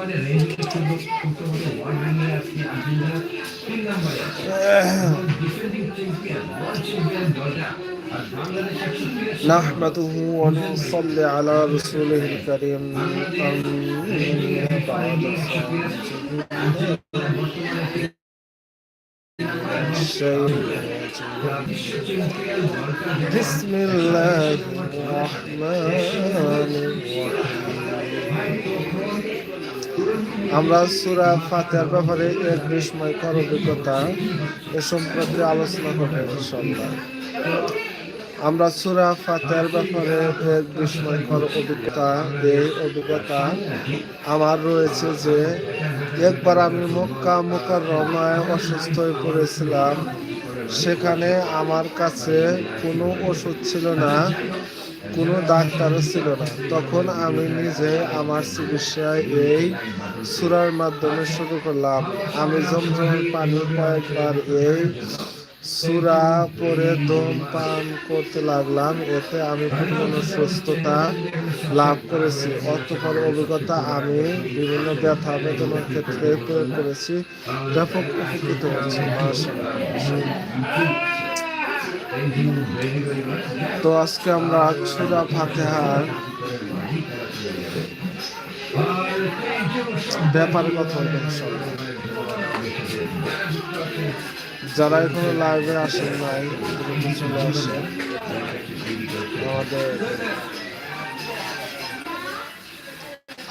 আমাদের রেঞ্জে শুধু শুধু ওয়ার্ল্ড রেঞ্জে আজকে আর্জেন্টিনা তিন নম্বরে আছে ডিফেন্ডিং চ্যাম্পিয়ন ওয়ার্ল্ড চ্যাম্পিয়ন দলটা আর বাংলাদেশ একশো তিরাশি نحمده ونصلي على رسوله الكريم أما بعد بسم الله الرحمن الرحيم আমরা সুরা ফাতেহার ব্যাপারে এক বিস্ময়কর অভিজ্ঞতা এ সম্পর্কে আলোচনা করব ইনশাল্লাহ আমরা সুরা ফাতেহার ব্যাপারে এক বিস্ময়কর অভিজ্ঞতা এই অভিজ্ঞতা আমার রয়েছে যে, একবার আমি মক্কা মোকাররমায় অসুস্থ হয়ে পড়েছিলাম, সেখানে আমার কাছে কোনো ওষুধ ছিল না। কোনো ডাক্তারও ছিল না। তখন আমি নিজে আমার চিকিৎসায় এই সুরার মাধ্যমে শুরু করলাম। আমি জমজমের পানি কয়েকবার এই সুরা পরে দম পান করতে লাগলাম। এতে আমি পরিপূর্ণ সুস্থতা লাভ করেছি। অতপর অভিজ্ঞতা আমি বিভিন্ন ব্যথা বেদনার ক্ষেত্রে প্রয়োগ করেছি। ব্যাপক উপকৃত হয়েছি তো আজকে আমরা সুরা ফাতেহার ব্যাপারে কথা বলব। যারা এখনও লাইভে আসেন নাই আমাদের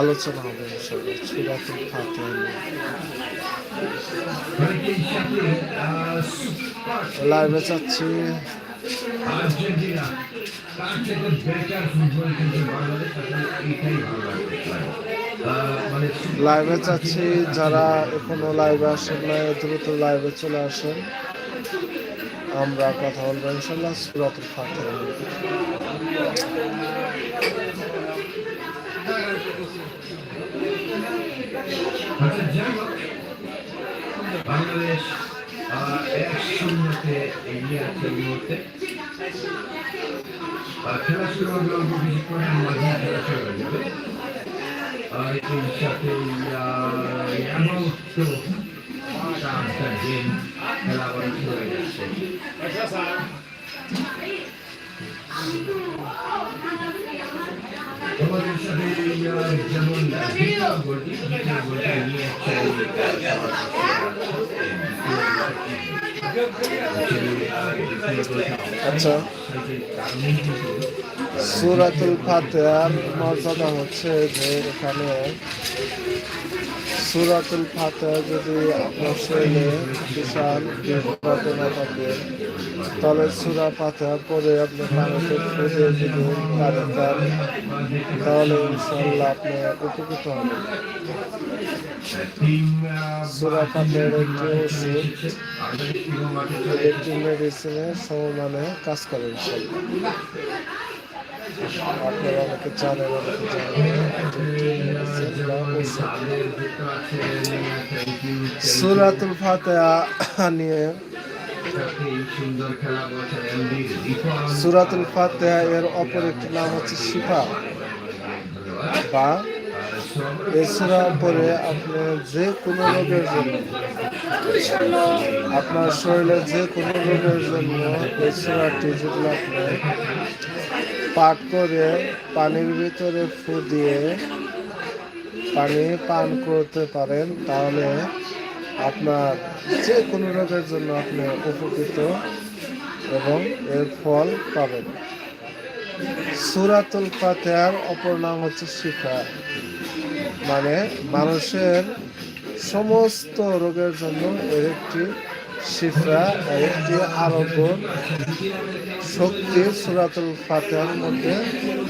আলোচনা হবে লাইভে চাচ্ছি লাইভে চাচ্ছি যারা এখনও লাইভে আসেন না দ্রুত লাইভে চলে আসেন। আমরা কথা বলব ইনশাল্লাহ সুরাতুল ফাতিহা। আচ্ছা, যাই হোক, বাংলাদেশ এক শূন্যতে এগিয়ে আছে এই মুহূর্তে। খেলা শুরু হবে অল্প কিছুক্ষণের মধ্যে খেলা শুরু হয়ে যাবে এই সাথে খেলা আবার হয়ে যাচ্ছে তোমাদের সাথে আহ, যেমন আচ্ছা। সুরাতুল ফাতেহার মর্যাদা হচ্ছে যে এখানে সুরাতুল ফাতেহা যদি আপনার শরীরে বিশাল বিপদ না থাকে, তাহলে সুরা ফাতেহা পরে আপনি পানিতে খুঁজে যদি পানি খান তাহলে ইনশাল্লাহ আপনি উপকৃত হবেন। সুরা ফাতেহার একটি ওষুধ, একটি মেডিসিনের সমমানে কাজ করে ইনশাল্লাহ আপনারা। সুরাতুল ফাতেহা নিয়ে সুরাতুল ফাতেহা এর অপর একটি নাম হচ্ছে শিফা বা সুরা পরে আপনি যে কোনো রোগের জন্য, আপনার শরীরে যে কোনো রোগের জন্য সুরাটি যদি আপনি পাঠ করে পানির ভিতরে ফু দিয়ে পানি পান করতে পারেন, তাহলে আপনার যে কোনো রোগের জন্য আপনি উপকৃত এবং এর ফল পাবেন। সুরাতুল ফাতেহার অপর নাম হচ্ছে শিফা মানে মানুষের সমস্ত রোগের জন্য এর একটি শিফা একটি আরোগ্য শক্তি সুরাতুল ফাতেহার মধ্যে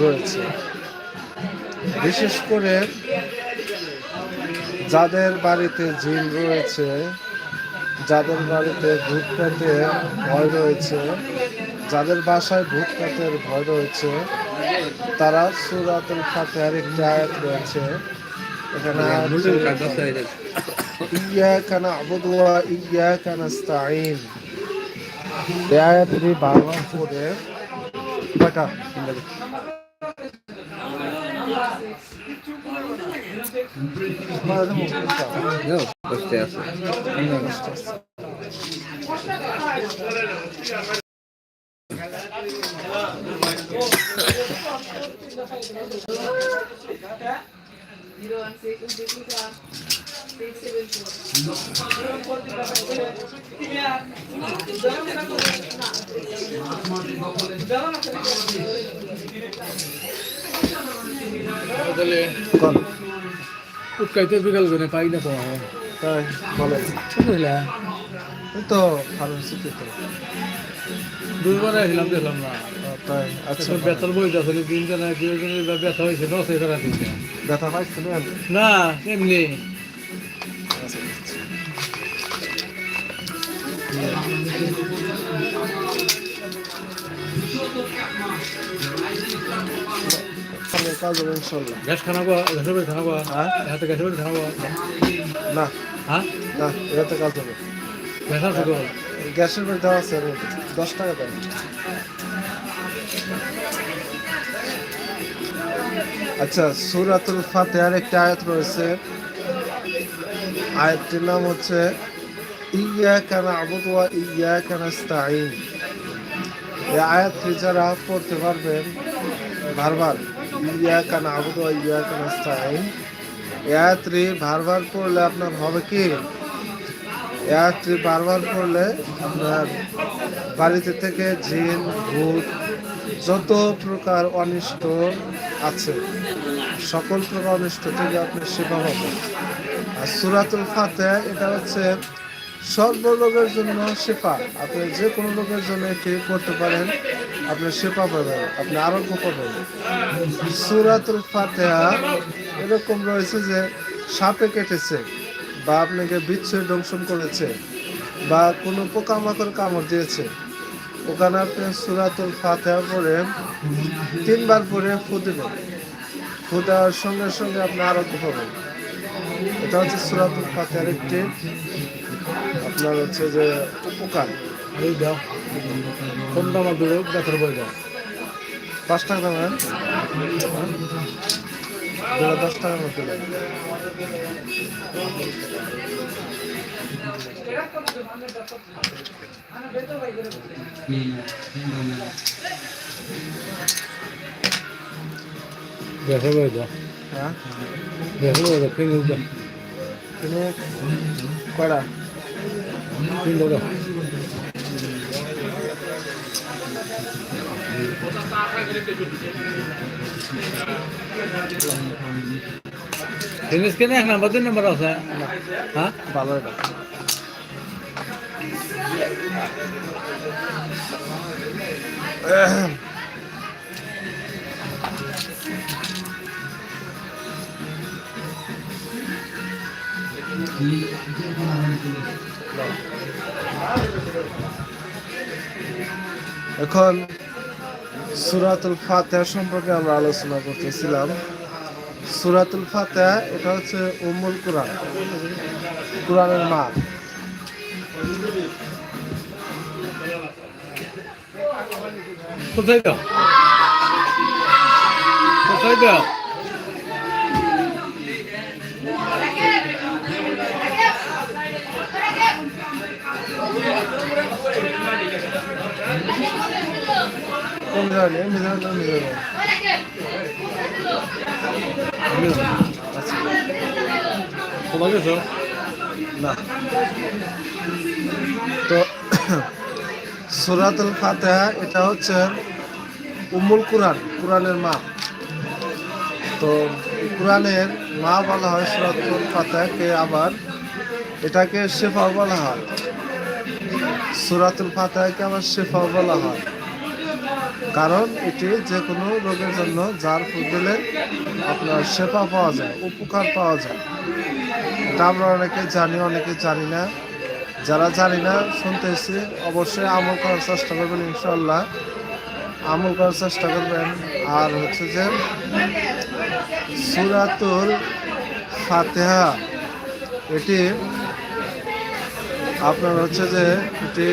রয়েছে। বিশেষ করে যাদের বাড়িতে জিন রয়েছে যাদের বাড়িতে ভূত ভয় রয়েছে যাদের বাসায় ভূত প্রেতের ভয় রয়েছে তারা সুরাতুল ফাতেহার একটি আয়াত রয়েছে। এখানে ওয়া ইয়াকা নাস্তাঈন এই আয়াতটি বারবার পড়ে কয়টা বসতে আছে Zero one উৎকাইতে বিকাল করে পাই না তো তাই বলেন বুঝলা তো ফার্মেসিতে তো দুইবার আসলাম দেখলাম না তাই আচ্ছা আচ্ছা বেতন বই আসলে দিন জানা ব্যথা হয়েছে দশ দিন ব্যথা না এমনি আচ্ছা, কাজ হবে ইনশাল্লাহ গ্যাস খানাবো গ্যাসের বাড়ি খানাবো হ্যাঁ? হাতে গ্যাসের বাড়ি খানাবো না হ্যাঁ না এটাতে কাজ হবে গ্যাস আছে গ্যাসের বিল দেওয়া আছে দশ টাকা দেন আচ্ছা সুরাতুল ফাতেহার একটি আয়াত রয়েছে আয়াতটির নাম হচ্ছে ইয়া কেন আবুদুয়া ইয়া কেন স্তাইন এই আয়াতটি যারা পড়তে পারবেন বারবার ইয়া কেন আবুদুয়া ইয়া কেন স্তাইন এই আয়াতটি বারবার পড়লে আপনার হবে কি? একটি বারবার পড়লে আপনার বাড়িতে থেকে জিন, ভূত, যত প্রকার অনিষ্ট আছে, সকল প্রকার অনিষ্ট থেকে আপনি সেবা পাবেন। আর সুরাতুল ফাতে এটা হচ্ছে সর্ব রোগের জন্য শেফা। আপনি যে কোনো রোগের জন্য এটি করতে পারেন, আপনি শেফা পাবেন, আপনি আরোগ্য পাবেন। সুরাতুল ফাতেহা এরকম রয়েছে যে সাপে কেটেছে বা আপনাকে বিচ্ছুর দংশন করেছে বা কোনো পোকামাকড় কামড় দিয়েছে। ওখানে আপনি সুরাতুল ফাতেহা পরে তিনবার পরে ফু দেবেন। দেওয়ার সঙ্গে সঙ্গে আপনি আরোগ্য পাবেন। এটা হচ্ছে সুরাতুল ফাতেহার একটি, আপনার হচ্ছে যে উপকার। এই দাও কোনটা আমার দূরে? ব্যথার বই দাও। পাঁচ টাকা দাম দুটো দশ টাকার মতো গ্যাসের বই দাও। হ্যাঁ গ্যাসের বই দাও ফিঙ্গিল দাও তুমি কয়টা ফিঙ্গিল দাও জিনিস কেন এক নাম্বার দুই নাম্বার আছে হ্যাঁ ভালো এটা এখন সুরাতুল ফাতেহা সম্পর্কে আমরা আলোচনা করতেছিলাম। সুরাতুল ফাতেহা, এটা হচ্ছে উম্মুল কোরআন, কোরআনের মা কোথায় দাও? কোথায় দাও? তো, সুরাতুল ফাতেহা, এটা হচ্ছে উম্মুল কোরআন, কোরআনের মা। তো কোরআনের মা বলা হয় সুরাতুল ফাতেহাকে আবার এটাকে শেফা বলা হয়। সুরাতুল ফাতেহাকে আবার শেফা বলা হয়। কারণ এটি যে কোনো রোগের জন্য যার ফুল দিলে আপনার শেফা পাওয়া যায়, উপকার পাওয়া যায়। এটা আমরা অনেকে জানি অনেকে জানি না। যারা জানি না, শুনতেছি, অবশ্যই আমল করার চেষ্টা করবেন ইনশাল্লাহ আমল করার চেষ্টা করবেন। আর হচ্ছে যে সুরাতুল ফাতেহা এটি আপনার হচ্ছে যে এটি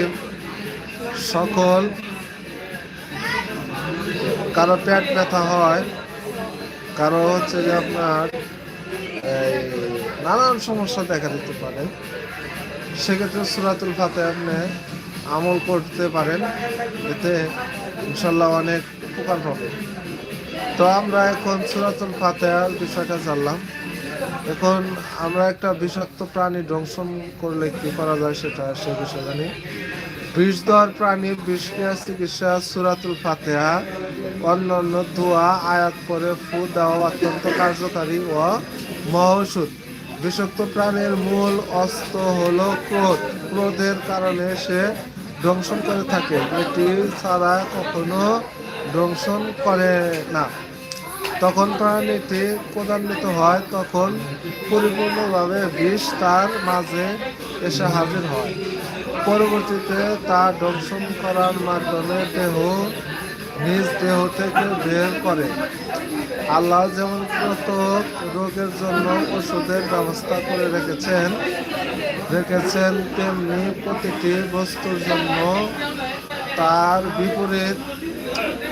সকল কারও পেট ব্যথা হয় কারও হচ্ছে যে আপনার এই, নানান সমস্যা দেখা দিতে পারে। সেক্ষেত্রে সুরাতুল ফাতে আপনি আমল করতে পারেন এতে ইনশাল্লাহ অনেক উপকার পাবে তো আমরা এখন সুরাতুল ফাতেহার বিষয়টা জানলাম। এখন আমরা একটা বিষাক্ত প্রাণী দংশন করলে কি করা যায় সেটা সে বিষয়ে জানি। বিষ দেওয়ার প্রাণীর বিষক্রিয়া চিকিৎসা, সুরাতুল ফাতেহা, অন্যান্য দোয়া, আয়াত করে ফু দেওয়া অত্যন্ত কার্যকারী ও মহৌষুধ। বিষাক্ত প্রাণীর মূল অস্ত্র হল ক্রোধ। ক্রোধের কারণে সে দংশন করে থাকে। এটি ছাড়া কখনো দংশন করে না। তখন প্রাণীটি ক্রোধান্বিত হয়, তখন পরিপূর্ণভাবে বিষ তার মাঝে এসে হাজির হয়। পরবর্তীতে তা দংশন করার মাধ্যমে দেহ, নিজ দেহ থেকে বের করে। আল্লাহ যেমন প্রত্যেক রোগের জন্য ওষুধের ব্যবস্থা করে রেখেছেন রেখেছেন, তেমনি প্রতিটি বস্তুর জন্য তার বিপরীত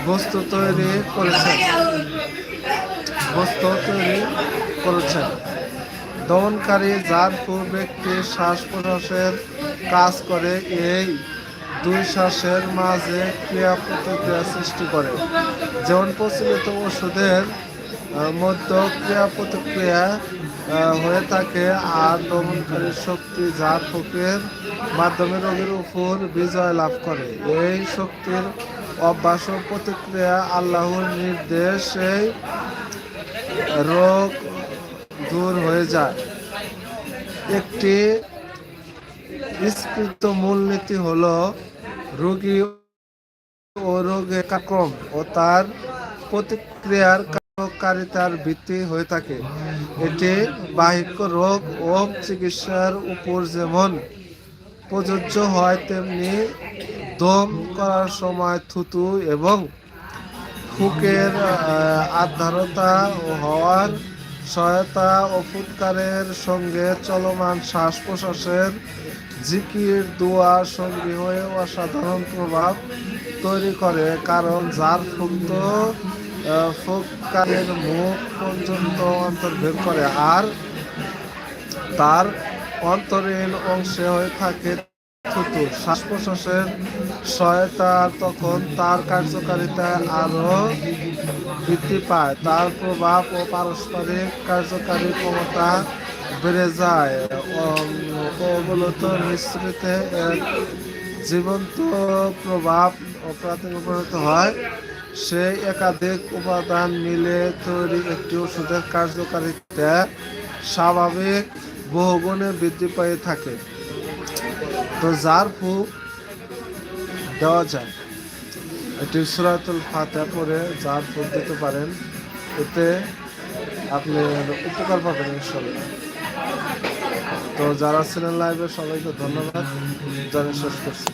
বস্তু তৈরি করেছেন। বস্তু তৈরি করেছেন। দমনকারী যার ফুল ব্যক্তির শ্বাস প্রশ্বাসের কাজ করে, এই দুই শ্বাসের মাঝে ক্রিয়া প্রতিক্রিয়া সৃষ্টি করে। যেমন প্রচলিত ওষুধের মধ্যে ক্রিয়া প্রতিক্রিয়া হয়ে থাকে আর দমনকারী শক্তি যার ফুকের মাধ্যমে রোগীর উপর বিজয় লাভ করে। এই শক্তির অভ্যাস প্রতিক্রিয়া আল্লাহর নির্দেশেই রোগ দূর হয়ে যায়। একটি স্কৃত মূলনীতি হল, রোগী ও রোগের কার্যক্রম ও তার প্রতিক্রিয়ার কার্যকারিতার ভিত্তি হয়ে থাকে। এটি বাহিক রোগ ও চিকিৎসার উপর যেমন প্রযোজ্য হয়, তেমনি দম করার সময় থুতু এবং ফুকের আধারতা হওয়ার সহায়তা ও ফুৎকারের সঙ্গে চলমান শ্বাস প্রশ্বাসের জিকির দোয়া সঙ্গী হয়ে অসাধারণ প্রভাব তৈরি করে, কারণ যার ফুক্ত ফুৎকারের মুখ পর্যন্ত অন্তর বের করে, আর তার অন্তরীণ অংশে হয়ে থাকে থুতু শ্বাস প্রশ্বাসের সহায়তা তখন তার কার্যকারিতা আরও বৃদ্ধি পায়। তার প্রভাব ও পারস্পরিক কার্যকারী ক্ষমতা বেড়ে যায়। প্রবলত মিশ্রিতে জীবন্ত প্রভাব পরিণত হয়। সেই একাধিক উপাদান মিলে তৈরি একটি ওষুধের কার্যকারিতা স্বাভাবিক বহুগুণে বৃদ্ধি পেয়ে থাকে। তো যার ফুক দেওয়া যায়। এটি সুরাতুল ফাতে পরে যার ফুক দিতে পারেন। এতে আপনি উপকার পাবেন ইনশাল্লাহ তো যারা ছিলেন লাইভে সবাইকে ধন্যবাদ। জানিয়ে শেষ করছি।